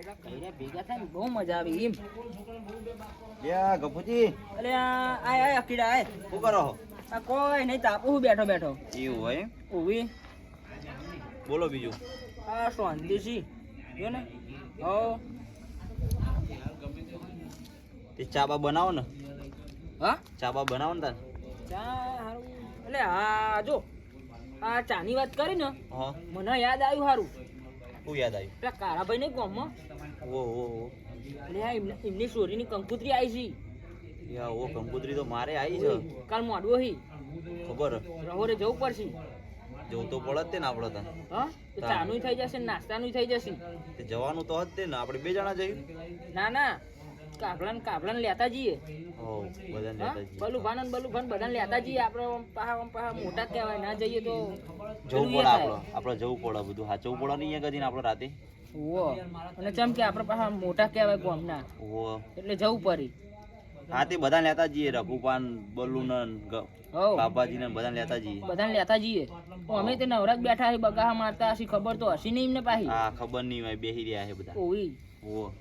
પેલા ભેગા થાય ને બહુ મજા આવે એમ. યા ગફુજી. અલે આય આય અકીડા આય. શું કરો આ કોઈ નહીં તાપુ હું બેઠો બેઠો. એવું હોય એમ? બોલો બીજું. આ શાંતિ છી. જો ને. હો તે ચા બા બનાવો ને. હા? ચા બા બનાવો ને તાર. ચા હારું. એટલે આ જો. આ ચાની વાત કરી ને. મને યાદ આવ્યું હારું. શું યાદ આવ્યું? પેલા કારાભાઈ ને ગામમાં. ઓ ઓ ઓ. એટલે આ એમની સોરીની કંકુતરી આવી છે. યા ઓ કંકોત્રી તો મારે આવી છે. કાલ મોડવો હી ખબર? રહોરે જવું પડશે. જવું તો પડે જ તે ને આપણે હા? તો ચાનું થઈ જશે નાસ્તાનું થઈ જશે. તે જવાનું તો જ તે ને આપણે બે જણા જઈએ. ના ના. કાબલા ને કાબલા ને લેતા જઈએ હો? હા બલુ ભાન બલુ ભાન બધાને લેતા જઈએ. આપણે પાહા પાહા મોટા કહેવાય. ના જઈએ તો જવું પડે આપડે. આપણે આપણે જવું પડે બધું સાચવું પડે નહીં કદી આપણે રાતે? ઓવો અને ચમ કે આપણે પાહા મોટા કહેવાય ગામના. ઓ એટલે જવું પડે. હા તે બધા લેતા જઈએ રઘુપાન બલુન હો બાબાજી ને બધા લેતા જઈએ. બધાને લેતા જઈએ. તો અમે તે નવરાત બેઠા હી બગાહા મારતા હશી ખબર તો હશી નહીં એમને પાહી. હા ખબર નહીં હોય બેહી રહ્યા છે બધા. ઓવી ઓ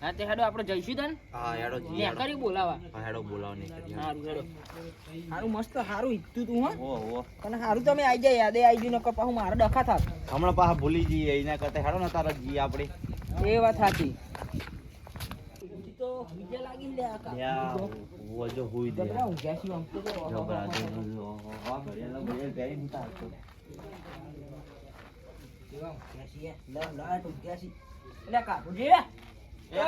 હા તે હેડો આપણે જઈશું તન? હા હેડો જઈએ ત્યાં કરી બોલાવા? હા હેડો બોલાવો નહીં હારું હેડો. હારું મસ્ત સારું ઈતું તું હો. ઓ તને હારું તમે આઈ જાય યાદે આવી ગયું નકર પાછું મારે ડખા થાત. હમણાં પાછા ભૂલી જઈએ એના કરતા હેડો ને તારા જી આપણે. એ વાત સાચી. તો બીજા લાગી લે આ ઓ જો હુઈ દે. જબરા છીએ આમ તો. જો. જબરા, જો, જો, જો. વાહ, ઘડિયાળ ઘડિયાળ પહેરીને ઉતારતો. કેવા ગેસી લે લે તો ગેસી લે કાબુજી, એ નો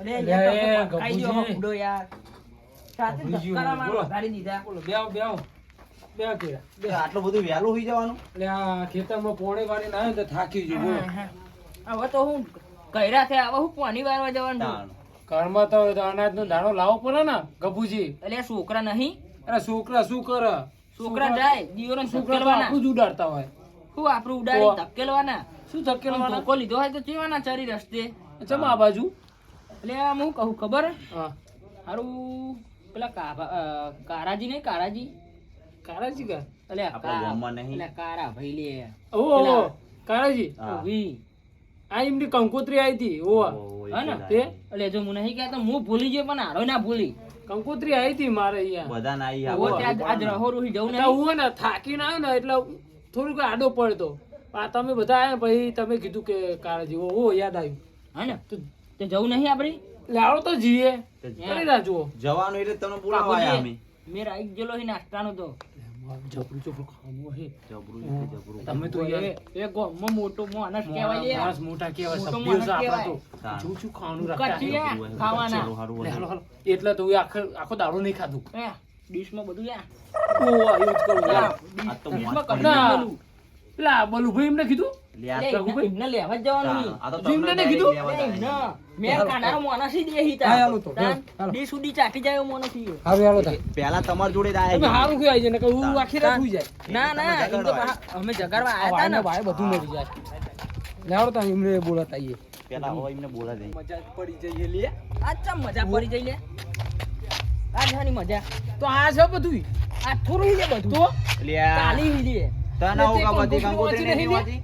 અરે અરે, યાર ખાઈ ગયો ગભુજી. યાર. સાથે ગભુજી, ધક્કાના માર દીધા. બોલો બેવ બેવ બેવ કે બે આટલું બધું વહેલું હોઈ જવાનું? એટલે આ ખેતરમાં પોણે વાળી ના તો થાકી ગયો હવે તો હું કયરા થયા હવે હું પાણી વારવા જવાનું ઘરમાં તો અનાજનો દાણો લાવવો પડે ને ગભુજી એટલે છોકરા નહીં? અરે છોકરા શું કરે? છોકરા જાય દિયોને છોકરા જ ઉડાડતા હોય. શું આપણું ઉડાડી. ધકેલવાના? શું ધકેલવાના? ધોકો લીધો હોય તો ચેવાના ચારી રસ્તે? ચમ આ બાજુ? એટલે આમ હું કહું ખબર? હા. હારું પેલા કારાજી નહીં કારાજી? કારાજી કા? એટલે આ આપણા કા- ગામમાં નહીં? એટલે કારા ભાઈ લે. ઓ કારાજી? વી. આ એમની કંકોત્રી આવી હતી ઓ હા ને? તે? એટલે જો હું નહીં કહેતો હું ભૂલી ગયો પણ હારો ના ભૂલી. કંકોત્રી આવી હતી મારે અહીંયા. બધા ના આવી આજ રહો રોહી જવું ને હું ને થાકીને આવ્યો ને એટલે થોડુંક આડો પડતો. આ તમે બધા આવ્યા પછી તમે કીધું કે કારાજી ઓ ઓ યાદ આવ્યું. હા ને તો તો જવું નહીં આપણે લાવો તો જીએ કરી નાખજો જવાનું એટલે તમને બોલાવા અમે મેં રાઈ ગયેલો હે નાસ્તાનો તો જબરું જબરું ખાવાનું હે જબરું જબરું. તમે તો યાર એ- ગામમાં મોટો માણસ કહેવાય યાર માણસ મોટા કહેવાય સભ્યો છે આપણા તો. શું શું ખાવાનું રાખતા ખાવાના. કચેરું હારું હાલો, હાલો. એટલે તો આખો આખો દાડો નહીં ખાધું ડીશમાં બધું યા. ઓ એવું જ કરું યાર. આ તો ડીશમાં. નાખેલું. પેલા બલુભાઈ એમને કીધું? લે, આ લે, તો- એમને- તમાર જોડે ને ના અમે જગાડવા ને બધું જાય. તો બોલાતા આઈએ. પહેલા હવે એમને બોલા દે. મજા પડી જઈએ લે. આ મજા પડી જઈ લે. આ મજા. તો આ છે બધું આ થોડું બધું. તો? લે તને કામ હતી, કંકોત્રી કંકોત્રી નથી વાંચી?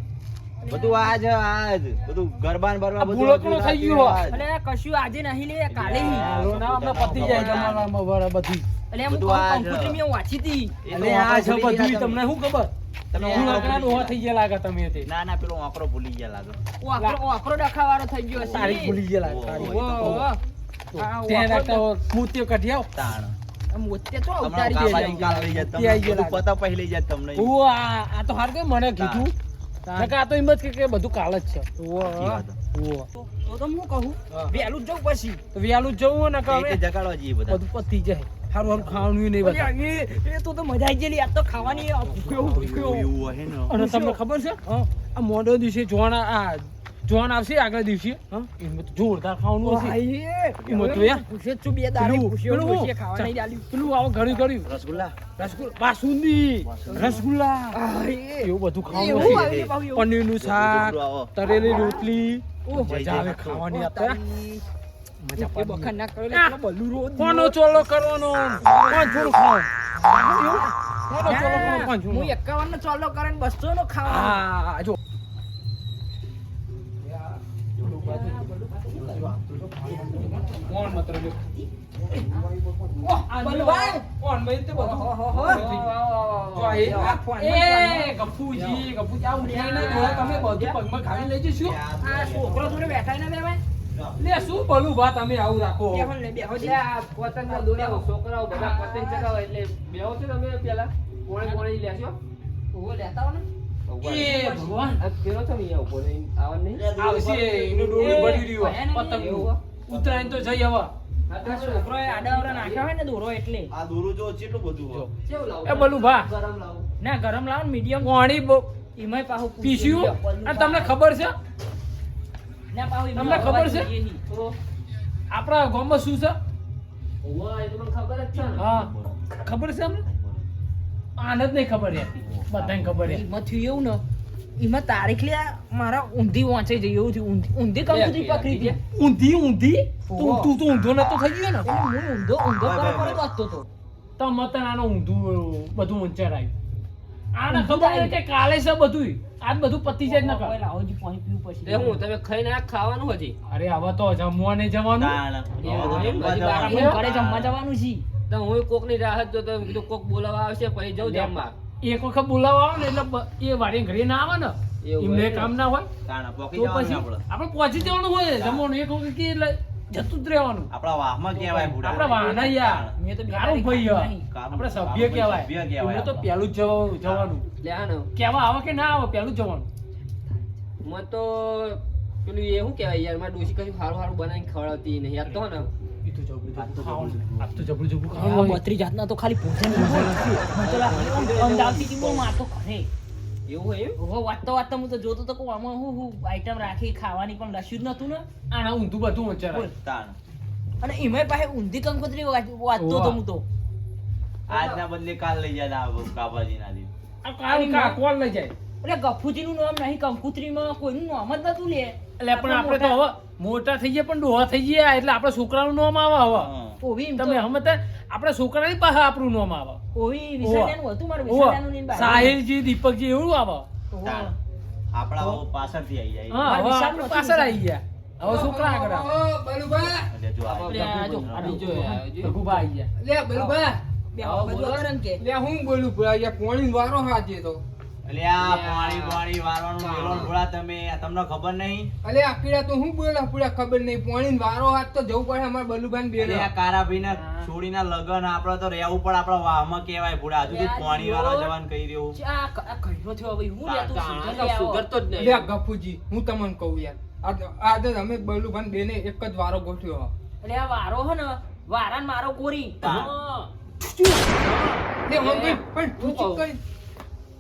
બધું આજ આજ બધું ગરબાન આ બધું ભૂલકણો થઈ ગયો અને કશું આજે નહીં લે કાલે હી. હાલો ના પતી જાય તમારા બરા બધી. અલે હું બધું આ મેં વાંચી હતી. એ આ છે બધું તમને શું ખબર? તમે હું વાંકડો લાકડા થઈ ગયા લાગે તમે તે. ના ના પેલો આકરો ભૂલી ગયા લાગે. ઓ આકરો ઓ આકરો ડખાવાળો થઈ ગયો છે તારીખ ભૂલી ગયા લાગે. તારીખ. ઓ, તે. રાખતા મૂર્તિઓ કાઢી તાણ. મને કીધું. આ તો એમ જ કે કે બધું કાલ જ છે. ઓ, સાચી વાત. ઓ તો તો તો હું. કહું વહેલું જવું પછી. વહેલું જવું ને કે જગાડવા જઈએ બધા. બધું પતી જાય. સારું ખાવાનું નહીં બધા એ એ તો તો મજા આવી ગયેલી. આ તો ખાવાની અને તમને ખબર છે? આ મોડો દિવસે જોવાના આ જોણ આવશે આગલા દિવસે. એમાં તો જોરદાર ખાવાનું હશે. એમાં તો યાર. પૂછે છું બે દાડે પેલું- પૂછ્યો ખાવા નહીં આલ્યું. પેલું આવો ઘડી ઘડી. રસગુલ્લા. રસગુલ્લા બાસુંદી. રસગુલ્લા. એવું બધું ખાવાનું પનીરનું શાક તરેલી રોટલી. ઓહ, મજા આવે ખાવાની આપણે બખાર ના કરો કોનો ચોલો કરવાનો? કોણ થોડું ખાવાનું? કોનો ચોલો કોણ હું એકાવન નો. ચોલો કરે ને બસો નો ખાવા હા જો. કોણ મતલબ બલવાન. કોણ? ભાઈ તે બધું જો એ- આ ફોનમાં એ ગફુજી ગફુજી આ ઉઠાઈને જોડે તમે બધું પગમાં ખાલી લઈ જશો આ છોકરો જોડે બેઠા ને બેવાય? લે શું ભલું બા તમે આવું રાખો. બેહો ને બેહો એટલે આ પતંગના દોરા છોકરાઓ બધા પતંગ ચગાવે એટલે બેહો છો તમે પેલા? કોણે કોણે લેશો લેતા હો ને. એ ભગવાન. ફેરો છો અહીંયા ઊભો આવવાનું નહીં? આવશે એનું ડોળું ભરી રહ્યું. પતંગ એવું. ઉત્તરાયણ તો જઈ હવે છોકરો નાખ્યા હોય ને દોરો એટલે. આ દોરું જો કેટલું બધું. એ ભલું ભા. ગરમ લાવો. ના ગરમ લાવો ને મીડિયમ. પાણી એમાંય પાહુ પીસ્યું? અને તમને ખબર છે? ના પાહુ તમને ખબર છે? આપણા ગામમાં શું છે? ખબર જ હા. ખબર છે અમને? આને નહીં ખબર બધાને ખબર એમાં એવું ને એમાં તારીખ લે મારા ઊંધી વાંચે જઈ એવું થયું. ઊંધી ઊંધી કંકુતરી પકડી હતી ઊંધી ઊંધી? તું તું તો ઊંધો નતો થઈ ગયો ને? હું ઊંધો ઊંધો કરે વાંચતો હતો તો મતન આનો ઊંધું બધું આવ્યું આને ખબર કે કાલે છે બધું આજ બધું પતી જાય જ ન પાણી પીવું પછી. હું તમે આ ખાવાનું હજી? અરે હવે તો જમવા નહીં જવાનું. ઘરે જમવા જવાનું છે. તો હું કોકની રાહત કીધું કોક બોલાવા આવશે પછી જવું જમવા. એક વખત બોલાવવા આવે ને એટલે એ વાડી ઘરે ના આવે ને એમને કામ ના હોય તો પછી આપણે. આપણે પહોંચી જવાનું હોય જમવાનું એક વખત કે એટલે જતું જ રહેવાનું. આપણા વાહમાં કહેવાય આપણા વાહના યાર મેં તો બે ભાઈ આપણે સભ્ય કહેવાય. મેં તો. પહેલું જ જવાનું. જવાનું કહેવા આવે કે ના આવે પહેલું જ જવાનું. મને તો પેલું એ શું કહેવાય યાર મારી ડોશી કશું સારું સારું બનાવીને ખવડાવતી નહીં. યાદ તો ને? તો જબરું જબરું ખાવાનું. જબરું જબરું. આ તો જબરું જબરું ખાવાનું બત્રી જાતના તો ખાલી ભોજન મને તો લાગે અમદાવાદથી ટીમો મારતો ઘરે. એવું હોય એમ? ઓહો વાતતો વાતતો હું તો જોતો તો કે આમાં હું હું આઈટમ રાખી ખાવાની પણ લસ્યું જ નતું ને. આના ઊંધું બધું તાણ. અને એમાં પાસે ઊંધી કંકોત્રી વાંચ- વાંચતો તો હું તો. આજના બદલે કાલ લઈ જાય લીધે. આ લઈ જાય. એટલે ગફુજીનું નામ નહીં કંકુત્રીમાં કોઈનું નામ જ નતું લે. એટલે પણ આપણે તો હવે મોટા થઈ ગયા પણ ડોહા થઈ ગયા એટલે આપણે છોકરાનું નામ આવે હવે. ઓવી તમે તો. આપણે છોકરાની પાસે આપણું નામ આવે. ઓવી વિસર્યાનું હતું મારું ઓવા. વિસર્યાનું ને સાહિલજી દીપકજી એવું આવે. આપણા પાછળથી આઈ જાય. હા પાછળ આવી ગયા. હવે છોકરા આગળ આવે. જો આ જો, આ બીજો. ભગુભા આવી ગયા. બે આવો બધું બોલો. કે. લે હું બોલું ભાઈ કોણ વારો હાજે તો. એટલે પાણી પાણી વારવાનું મેલો ભોળા તમે તમને ખબર નહીં? અલે આકીડા તો હું બોલા પૂરા ખબર નહીં. પોણી વારો હાથ તો જવું પડે અમાર બલુભાઈ બેન. એટલે આ કારાભાઈના છોડીના લગન આપડે તો રહેવું પડે આપણા વાહમાં કહેવાય ભોળા. હજુ તો પાણી વાળા જવાન કહી રહ્યું આ કઈનો થયો હવે. હું લે તું તા- સુધરી તા- આવો. સુધરતો જ લે નહીં ગફુજી હું તમને કહું યાર. આ- આજે અમે બલુભાઈ બેને એક જ વારો ગોઠવ્યો હો. વારો હે ને વારાન મારો હા. પણ તું ચૂપ કરી.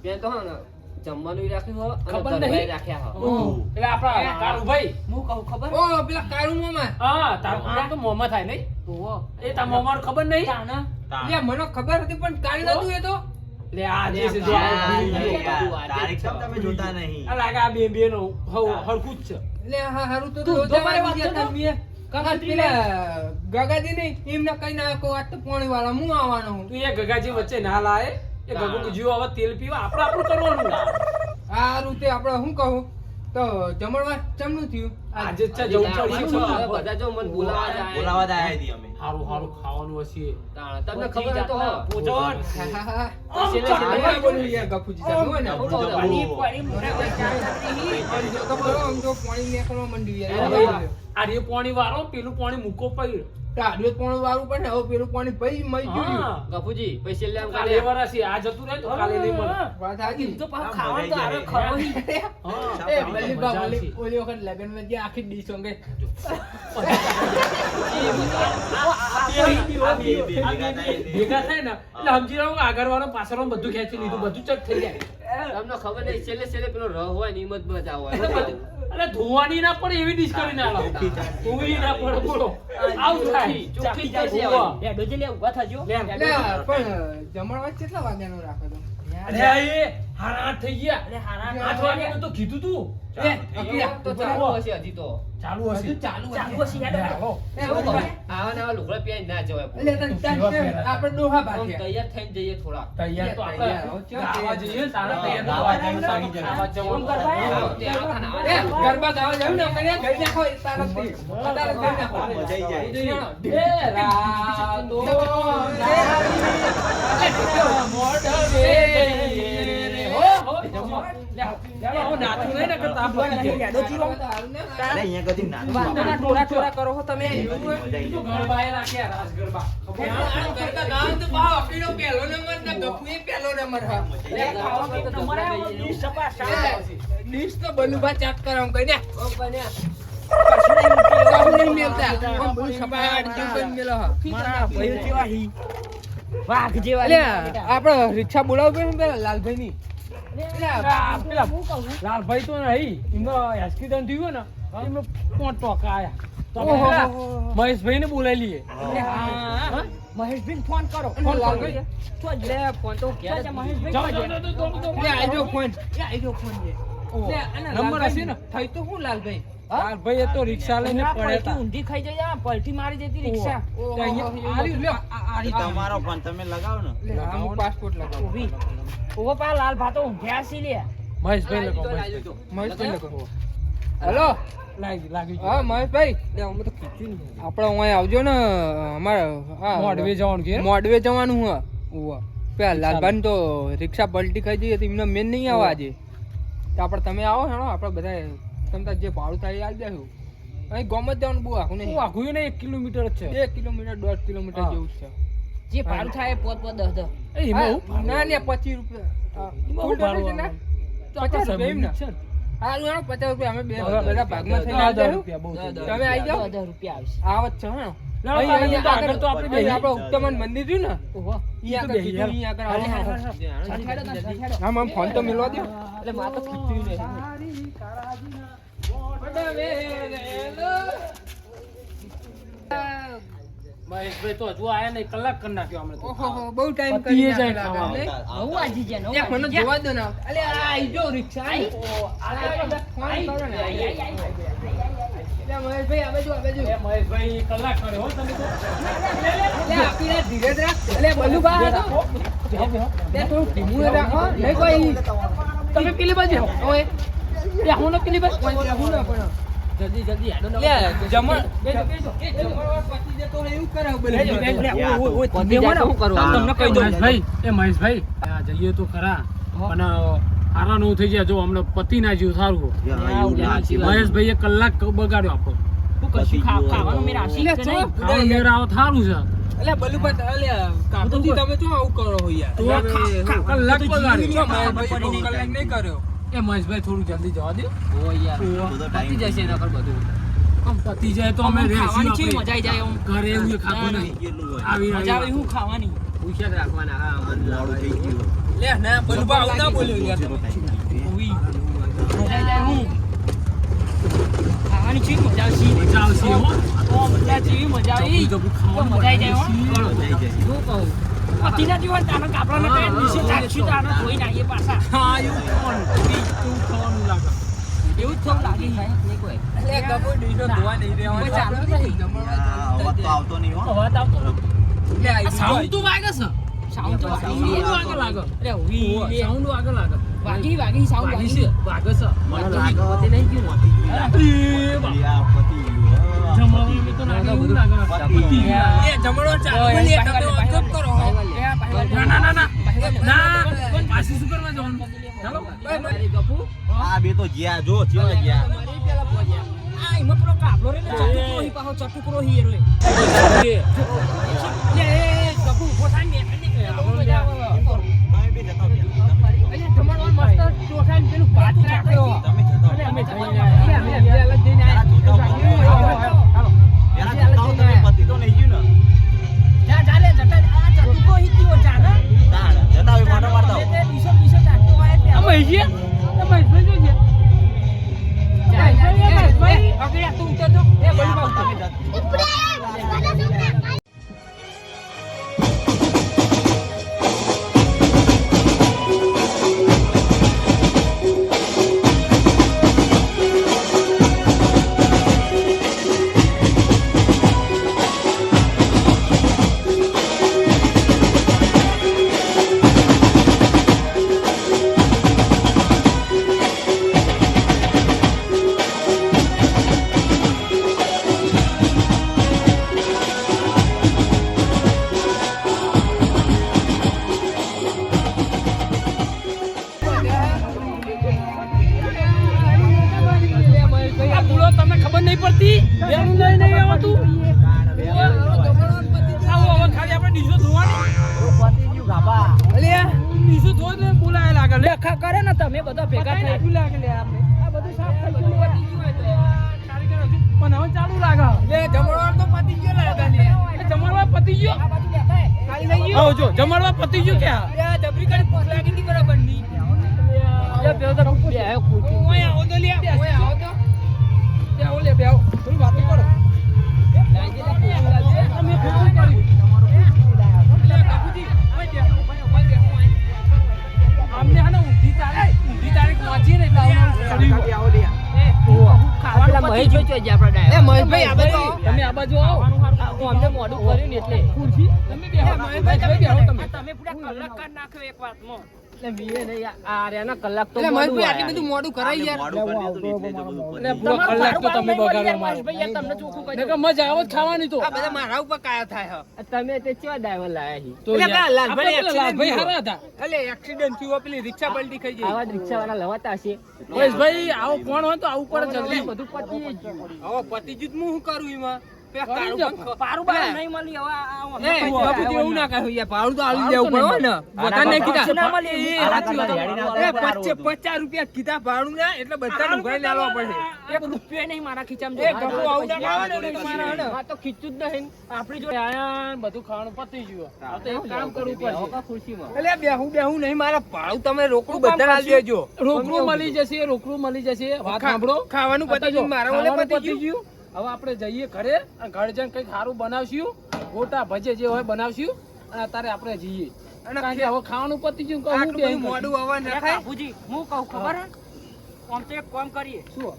બેન તો હા જમવાનું રાખ્યું હો ખબર નહીં. રાખ્યા હો. એટલે આપણા કાળુભાઈ? હું કહું ખબર? ઓ પેલા કાળુ મામા. હા તારું તો મોહમ્મદ થાય નહીં? ઓહો. એ તા મોહમ્મદ ખબર નહીં? તાના. લે મને ખબર હતી પણ કાળી નતું એ તો. લે આજે જ તારીખ છે. તમે જોતા નહીં. આ લાગે આ બે બે નો હરખું જ છે. લે હા હરું તો તું જોતા તો મારી વાત તમે. ગગાજી નહીં એમને કઈ ના આ તો પોણી વાળા હું આવવાનો તું એ ગગાજી વચ્ચે ના લાય જીવો હવે તેલ પીવા આપણે આપણું કરવાનું. આ તે આપણે શું કહું? તો જમણવાર ચમનું થયું? આજે જ છે જવું છે. બધા જો મને બોલાવા જાય. બોલાવા જાય આયા અમે. હારું હારું ખાવાનું હશે. તમને ખબર તો હો. છેલ્લે આ બોલું યાર ગફુજી સાહેબ, હો ને? પાણી પાણી ચાર આમ જો તો પાણી નીકળવા માંડ્યું યાર. આ રે પાણી વાળો પેલું પાણી મૂકો પડ વાળું પડે હવે પેલું પાણી પઈ મઈ ગયું. ગફુજી પછી છેલ્લે કાલે કાલે વરાસી આ જતું રહે તો કાલે નહીં મળે. વાત સાચી. તો પાછું ખાવાનું તો મજા ખરો એ વલ્લી બા, મજા ઓલી વખત લગનમાં જે આખી ડીશ ઊંઘે. આ બે- આ બે- બે આ ભેગા થાય ને. એટલે સમજી રહ્યો આગળ વાળો પાછળ બધું ખેંચી લીધું બધું ચક થઈ જાય. તમને ખબર નહીં છેલ્લે છેલ્લે પેલો રહ હોય ને હિંમત મજા આવે. હોય અરે ધોવાની ના પડે એવી ડીશ કરી ના લાવો ધોવી ના પડે બોલો આવું થાય. છે જાય. હવે. હેડો જે લે ઊભા થજો. લે. પણ જમણવાર કેટલા વાગ્યાનો રાખો તો અરે એ હારા થઈ ગયા. અરે હારા આઠ વાગ્યાનું તો કીધું તું. તો ચાલુ હશે હજી તો. ચાલુ હશે. ચાલુ ચાલુ હશે હાલો. આવા નવા લુગડા પહેરી ના જવાય એટલે આપણે દોહા ભાગ્યા. તૈયાર થઈને જઈએ થોડા તૈયાર તો આપણે તૈયાર. જઈએ તારા તૈયાર. જઈએ, સાગી જઈએ. જવાનું. ગરબા આવા. ગાવા જાવ ને અમે ગઈ નાખો એ તારાથી. અત્યારે ગઈ નાખો. મજા આઈ જાય. એ રાતો મોઢે રે હો, હો, બલુભા ચાટ કરાવ કઈ ને. ઓ બન્યા. કહું નહીં મેલતા આમ બહુ સપાટ જેવું કરીને મેલો હા. મારા ભાઈઓ જેવા હી. વાઘ જેવા એટલે હી. આપણે રિક્ષા બોલાવું પડે ને પેલા લાલભાઈ ની લાલભાઈ તો નહીં એમનો એક્સિડન્ટ થયું ને એમને ટોકા આયા. બોલાવી લઈએ મહેશભાઈ ફોન કરો. ફોન લાલભાઈ લે, ફોન તો મહેશભાઈ. Phone phone. નંબર હશે ને? થઈ તો હું લાલભાઈ? લાલભાઈ એ તો રિક્ષા લઈને પડ્યા હતા ઊંધી ખાઈ જાય આ પલટી મારી જતી રિક્ષા. તમારો પણ તમે લગાવો ને. લે પાસપોર્ટ લગાવો. ઊભી. ઓવો પા લાલ ભાતો ઊંઘ્યા સી લે. મહેશભાઈ તો, મહેશભાઈ. લગાવો. હેલો? લાગી લાગી ગયું. હા મહેશભાઈ. લે અમે તો ખીચ્યું નહીં આપણે અહીંયા આવજો ને અમારે હા મોઢવે જવાનું મોડવે જવાનું હે પેલા લાલભાઈ તો રિક્ષા પલટી ખાઈ જઈએ એમને મેન નહીં આવે આજે. આપડે તમે આવો હેણો આપણે બધા તમે તાર જે ભાડું થાય આવી દેશું. અહીં ગોમત જવાનું બહુ આખું નહીં. આખું નહીં એક કિલોમીટર જ છે. એક કિલોમીટર દોઢ કિલોમીટર જેવું છે. જે ભાડું થાય પોત પોત દસ દસ. ના ને પચીસ રૂપિયા? પચાસ રૂપિયા એમ ને? છે? હારું પચાસ રૂપિયા અમે બે બધા ભાગમાં આવી થઈ તમે જાઓ. દસ રૂપિયા આવશે. આવત છે. હા. ફોન તો મિલવા દો એટલે માં તો ખીચ્યું નહીં મહેશભાઈ તો હજુ આયા નહીં કલાક કરી નાખ્યો અમને ઓહો બહુ ટાઈમ કરી નાખ્યો ખાવા. આજી ગયા નવું મને જોવા દો ને અલે આ જો રિક્ષા આઈ. આઈ, ફોન કરો ને. આઈ, આઈ, આઈ, આઈ. લે, મહેશભાઈ આ બાજુ આ બાજુ મહેશભાઈ કલાક કર્યો હો તમે તો. રાખ. અલે, તો. થોડું ધીમું રાખો. નહીં કોઈ. તમે પેલી બાજુ હું ને પેલી બાજુ. કોઈ રહેવું પણ. જલ્દી જલ્દી હેડો લે, જમણ. બેસો, બેસો. એ જમણવાર પતી જતો હોય એવું શું? તમને કહી દઉં. એ મહેશભાઈ આ જઈએ તો ખરા. પણ આરા નું થઈ ગયા. જો અમને પતિ ના જીવ સારું મહેશભાઈ એ કલાક બગાડ્યો આપણો કશું ખાવાનું નહીં? આવો છે. તમે આવું કરો યાર? તો કલાક બગાડ્યો. બહુ કલાક નહીં કર્યો. એ મહેશભાઈ થોડું જલ્દી જવા દે. ઓ યાર. બધો પતી જશે નકર બધું. આમ પતિ જાય તો અમે ખાવાની રહેશું મજા આવી જાય આમ. ઘરે એવું ખાવું નહીં. આવી મજા આવે હું ખાવાની. હોશિયાર રાખવાના? હા મોડું થઈ ગયું. લે, ના, બલુભા આવું ના બોલ્યો યાર. ઓવી. મજા જાય હું? ખાવાની છે મજા આવશે? મજા આવશે હો. મજા જેવી મજા આવી. મજા આવી જાય હો. મજા આવી જાય. હો. બનાવીએ જાય પતિના જીવન તાનો કાપડાનો હા, કાંઈ હા, ચાલશું તાનો ધોઈ નાખીએ પાછા હા એવું ખાવાનું એવું ખાવાનું લાગે એવું જ થવું લાગે છે. નહીં કોઈ. અલે, કબૂલ ડીશો ધોવા નહીં. કોઈ ચાલુ નહીં. અવાજ તો આવતો નહીં હો અવાજ આવતો સાઉન્ડ તો. વાગે છે સાઉન્ડ તો વાગી લાગે અરે લે. સાઉન્ડ આગળ લાગે વાગી વાગી સાઉન્ડ વાગી વાગી છે વાગે છે મને લાગે પતિ નહીં ગયું પતી ગયું. એ બા. ઈ આ પતી. જમવાનું તો લાગે એવું પતિ ગયું. લે, ચાલુ observe કરો. ના ના ના. આ બે તો ગયા જો જ્યાં ગયા મારી પેલા લાગે લે ડખા કરે ને તમે બધા ભેગા થઈ ગયું લાગે લે આપણે. આ બધું સાફ થઈ ગયું પણ હવે ચાલુ લાગે. લે જમણવાર તો પતી ગયો લાગે લે. એ પતી ગયો? ખાલી થઈ ગયો? આવો જો. જમણવાર પતી ગયો ક્યાં? લે જબરી કરી ભૂખ લાગી હતી બરાબરની. એ પેલો તો બે આયો કુટી ઓય આવો તો લે ઓય આવો તો. બે આવો લે બે આવો. થોડી વાત કરો. તમે ખોટું કર્યું તમે આ બાજુ આવો હું અમને મોઢું કર્યું ને એટલે તમે બે તમે તમે પૂરા કલાક નાખ્યો એક વાતમાં. કલાક તો આટલું. બધું મોડું કરાય યાર. પૂરો કલાક તો તમે મારો. મજા આવે ખાવાની તો. આ બધા મારા ઉપર કાયા થાય તમે તે ચેવા ડ્રાઈવર લાયા તો. હારા હતા. અલે એક્સિડન્ટ થયું પેલી રિક્ષા પલટી ખાઈ ગઈ. આવા રિક્ષાવાળા લવાતા હશે. ભાઈ આવો કોણ હોય તો આવું પડે જલ્દી. બધું પતી ગયું. હવે પતિ જીત હું શું કરું એમાં? ભાડું તો આલી દેવું પડે હો ને. બધા નહીં પાછું ના કીધા મળે. એ આના સાચી કરતા વાત. રેડી ના એ થાય, પચ્ચે- પચાસ રૂપિયા કીધા ભાડું ના એટલે બધા ઉઘરાઈ લાવવા પડે એક રૂપિયો નહીં મારા ખીચામાં એ ગપુ આવું ના આવે ને એટલે તમારે હે ને. આ તો ખીચું જ નહીં. આપણી જોડે બધું ખાવાનું પતી ગયું. હવે તો એક કામ કરવું પડશે. ખુરશીમાં? એટલે બેહું બેહું નહીં મારા ભાડું તમે રોકડું બધા દેજો. રોકડું મળી જશે રોકડું મળી જશે. વાત સાંભળો. ખાવાનું પતી ગયું, મારા ઓલે પતી ગયું. હવે આપણે જઈએ ઘરે અને ઘરે જઈને કંઈક સારું બનાવશું ગોટા ભજે જે હોય બનાવશું અને અત્યારે આપણે જઈએ. અને કારણ કે હવે ખાવાનું પતી ગયું મોડું નખાય હું કહું ખબર આમ તો એક કામ કરીએ. શું?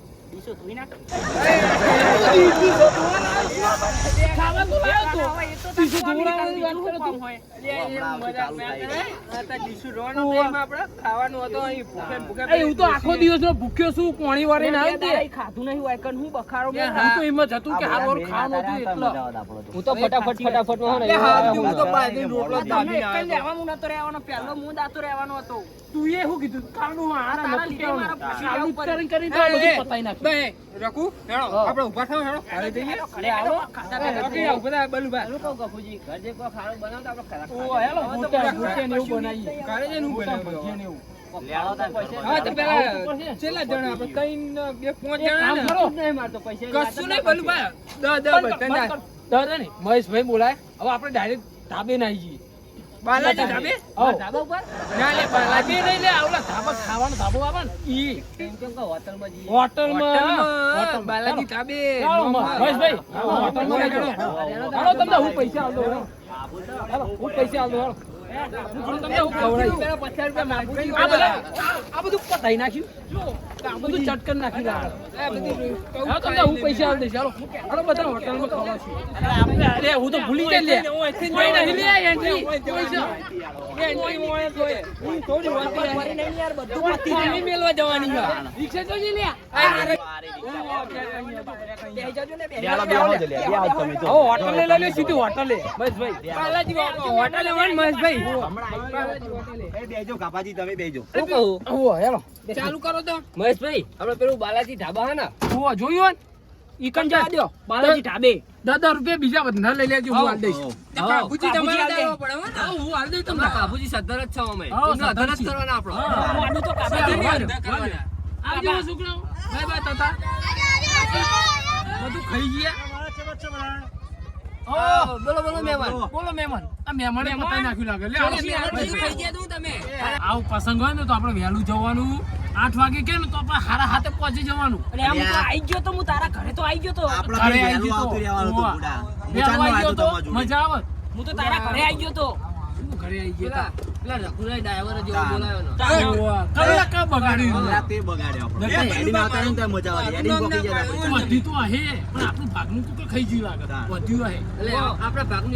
ડીશો એમ જ હતું કે હારું ખાવાનું રહેવાનો પહેલો હું દાતો રહેવાનો હતો તું એ શું કીધું. બે, રઘુ, હેળો, આપણે ઊભા થાઓ, હેળો, ઘરે જઈએ. ઘરે આવો, ખાતા ખાતા ઓકે, ઊભા થાઓ, બલુભાઈ. પેલું ગફુજી, ઘર જે કોઈ ખાવાનું બનાવો આપણે ખરા ઓ, હેલો, ભૂટ્યા- ભૂટ્યા ને એવું બનાવીએ. ઘરે જઈને હું બનાવ્યો. ને એવું. હા, તો પેલા છેલ્લા જણા આપણે ત્રણ, બે, પાંચ જણા ને. કરો. નહીં મારતો પૈસા કશું નહીં, બલુભાઈ. દસ, દસ, બંધ કર, બધાને. બંધ કર. દાદા ને, મહેશભાઈ બોલાય હવે આપણે ડાયરેક્ટ ધાબે નાઈ જઈએ બાલાજી ધાબે? ધાબા ઉપર ના લે, બાલાજી. નહીં લે આવલા ધાબા ખાવાનો ધાબો આવે ને ઈ એમ કેમ કે હોટલમાં જઈએ હોટલમાં હોટલમાં, હોટલમાં. બાલાજી ધાબે. ચાલો, નોમાં. મહેશભાઈ આવો, હોટલમાં હા, બેઠો. હા. હાલો તમને હું પૈસા આલ હું પૈસા આલ છું. આ બધું પતાઈ નાખ્યું આ બધું ચટકન નાખી હા તમને હું પૈસા આલ દઈશ હાલો હાલો બધા હોટલમાં ખવડાવશું અરે હું તો ભૂલી ગઈ લે કોઈ નહીં લે એન્ટ્રી પૈસા તો. હું થોડી વાર ફરી નહીં યાર બધું પતી પાણી મેલવા જવાની છે. રિક્ષા લે તમે જો. આવો હોટલે લઈ લે સીધી હોટલે બસ ભાઈ હોટલે મહેશભાઈ એ બેજો કાપાજી તમે બેજો. શું કહું? હેલો. ચાલુ કરો તો. મહેશભાઈ આપણે પેલું બાલાજી ઢાબા હે ને? આવો જોયું ઈ જા દો. બાલાજી ઢાબે દાદા રૂપિયા બીજા બધા લઈ લેજો હું હાલ દઈશ. બાપુજી તમારે દેવો પડે હો હું હાલ દઈશ તમને. કાબુજી સદ્ધર જ છો અમે. હા, જ કરવાના આપણો. હા. તો કાપી. આવજો છોકરાઓ. Bye bye ta-ta. બધું ખાઈ ગયા. હા, બોલો બોલો મહેમાન. બોલો. મહેમાન. આ મહેમાને પતાઈ નાખ્યું લાગે. લે આવો. આવું પસંગ હોય ને તો આપણે વહેલું જવાનું. આઠ વાગે કે ને તો આપણે હારા હાથે પહોંચી જવાનું. અરે આમ તો આઈ ગયો તો હું તારા ઘરે તો આઈ ગયો તો. આપણે ઘરે આવી ગયો તો. મજા આવે. હું તો તારા ઘરે આઈ ગયો તો. ઘરે આવી ગયા પેલા રઘુરાય ડ્રાઈવર જેવો ને. કલાક બગાડ્યું? તે બગાડ્યો આપણો. આવતા ને મજા વધી તો પણ આપણું ભાગનું તો ખાઈ લાગે. વધ્યું એટલે આપણા ભાગનું.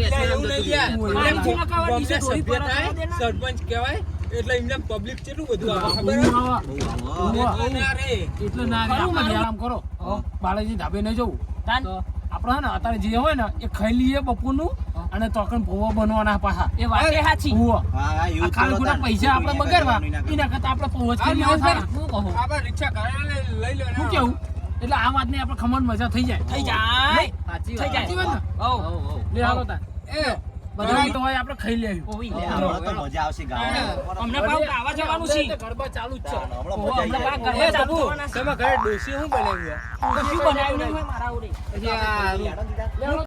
સરપંચ કહેવાય. એટલે એમને પબ્લિક કેટલું બધું આવે. ખબર. એટલે ના રે. એટલે ના આપણે આરામ કરો. બાલાજી ધાબે નહીં જવું. આપણે હે ને અત્યારે જે હોય ને એ ખાઈ લઈએ બપોરનું. અને તો પણ ભોવા બનવાના પાછા. એ વાત એ સાચી. હા, હા, જ ખાલી ખોટા પૈસા આપણે બગાડવા. એના કરતા આપણે પહોંચ જ કરી. હું કહું? આપણે રિક્ષા કરાવીને લઈ- લો ને. શું કેવું? એટલે આ વાતની આપણે ખમણ મજા થઈ જાય. થઈ જાય. સાચી થઈ વાત. જાય. સાચી વાત ને? હઉ, હઉ. લે હાલો તા એ બધાય તો હોય આપણે ખાઈ લેવી. ઓવી. લે, હમણાં તો મજા આવશે ગાવામાં. અમને પાઉ ગાવા જવાનું છે. ગરબા ચાલુ જ છે. હમણાં મજા આવી ગરબા ચાલુ તમે ઘરે ડોસી હું બનાવ્યું કશું બનાવ્યું મારા લેવડો